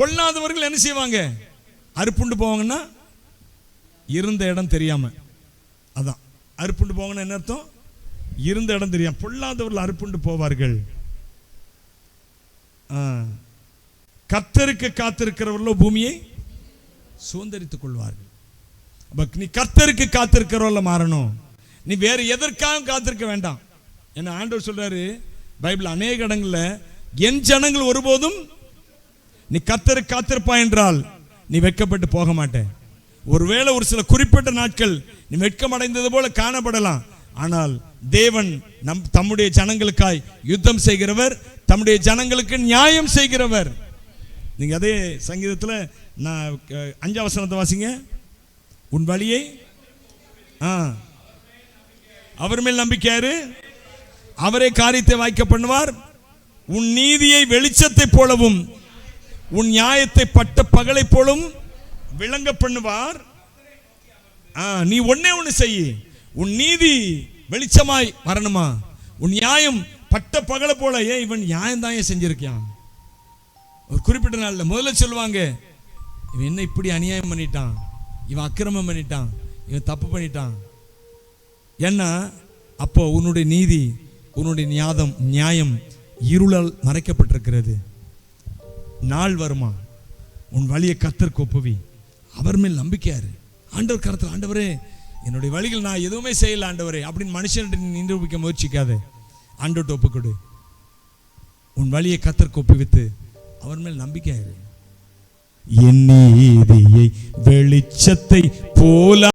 பொல்லாதவர்கள் என்ன செய்வாங்க? அறுப்புண்டு போவாங்கன்னா இருந்த இடம் தெரியாம. அதான். அறுப்புண்டு போவாங்கன்னா என்ன அர்த்தம்? இருந்த இடம் தெரியாம. பொல்லாதவர்கள் அறுப்புண்டு போவார்கள். கத்தருக்கு காத்திருக்கிறவர்களோ பூமியை சுதந்திரித்துக் கொள்வார்கள். அப்ப நீ கத்தருக்கு காத்திருக்கிறவர்கள மாறணும். நீ வேற எதற்காகவும் காத்திருக்க வேண்டாம். என்ன ஆண்டவர் சொல்றாரு பைபிள் அநேக இடங்கள்ல என் ஜனங்கள் ஒருபோதும் நீ கத்தரு காத்திருப்பா என்றால் நீ வெட்கப்பட்டு போக மாட்டேன். ஒருவேளை ஒரு சில குறிப்பிட்ட நாட்கள் நீ வெட்கமடைந்தது போல காணப்படலாம். ஆனால் தேவன் நம் தம்முடைய ஜனங்களுக்காய் யுத்தம் செய்கிறவர் தம்முடைய ஜனங்களுக்கு நியாயம் செய்கிறவர். நீங்க அதே சங்கீதத்தில் நான் அஞ்சாவசனத்தை அஞ்சாம் வசனத்தை வாசிங்க. உன் வழியை? ஆ. அவர் மேல் நம்பிக்கையாரு அவரே காரியத்தை வாய்க்க பண்ணுவார். உன் நீதியை வெளிச்சத்தை போலவும் உன் நியாயத்தை பட்ட பகலை போலும் விளங்க பண்ணுவார். ஆ, நீ ஒன்னே ஒன்று செய் உன் நீதி வெளிச்சமாய் வரணுமா? உன் நியாயம் பட்ட பகலை போல ஏன் இவன் நியாயம் தான் செஞ்சிருக்கான். ஒரு குறிப்பிட்ட நாளில் முதல்ல சொல்லுவாங்க இவன் என்ன இப்படி அநியாயம் பண்ணிட்டான்? இவன் அக்கிரமம் பண்ணிட்டான்? இவன் தப்பு பண்ணிட்டான்? ஏன்னா அப்போ உன்னுடைய நீதி உன்னுடைய நியாதம் நியாயம் இருளால் மறைக்கப்பட்டிருக்கிறது. நாள் வருமா? உன் வழியை கத்தருக்கு ஒப்புவி அவர் மேல் நம்பிக்கையாரு ஆண்டவர் கருத்தில் ஆண்டவரே என்னுடைய வழிகள் நான் எதுவுமே செய்யல ஆண்டவரே அப்படின்னு மனுஷன் நிரூபிக்க முயற்சிக்காத. ஆண்டோட்டு ஒப்புக்கொடு. உன் வழியை கத்தருக்கு ஒப்புவித்து அவர் மேல் நம்பிக்கையாரு என் நீதியை வெளிச்சத்தை போல